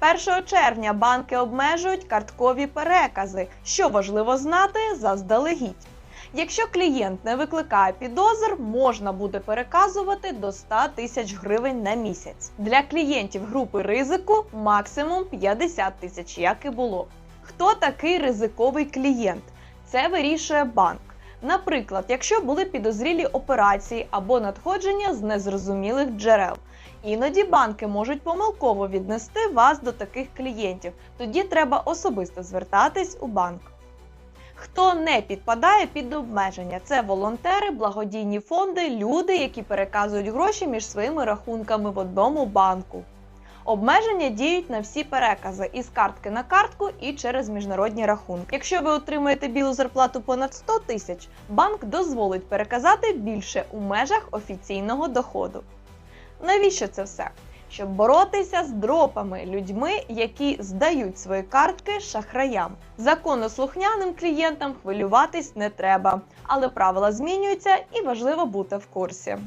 1 червня банки обмежують карткові перекази, що важливо знати заздалегідь. Якщо клієнт не викликає підозр, можна буде переказувати до 100 тисяч гривень на місяць. Для клієнтів групи ризику максимум 50 тисяч, як і було. Хто такий ризиковий клієнт? Це вирішує банк. Наприклад, якщо були підозрілі операції або надходження з незрозумілих джерел. Іноді банки можуть помилково віднести вас до таких клієнтів. Тоді треба особисто звертатись у банк. Хто не підпадає під обмеження? Це волонтери, благодійні фонди, люди, які переказують гроші між своїми рахунками в одному банку. Обмеження діють на всі перекази із картки на картку і через міжнародні рахунки. Якщо ви отримуєте білу зарплату понад 100 тисяч, банк дозволить переказати більше у межах офіційного доходу. Навіщо це все? Щоб боротися з дропами, людьми, які здають свої картки шахраям. Законослухняним клієнтам хвилюватись не треба, але правила змінюються і важливо бути в курсі.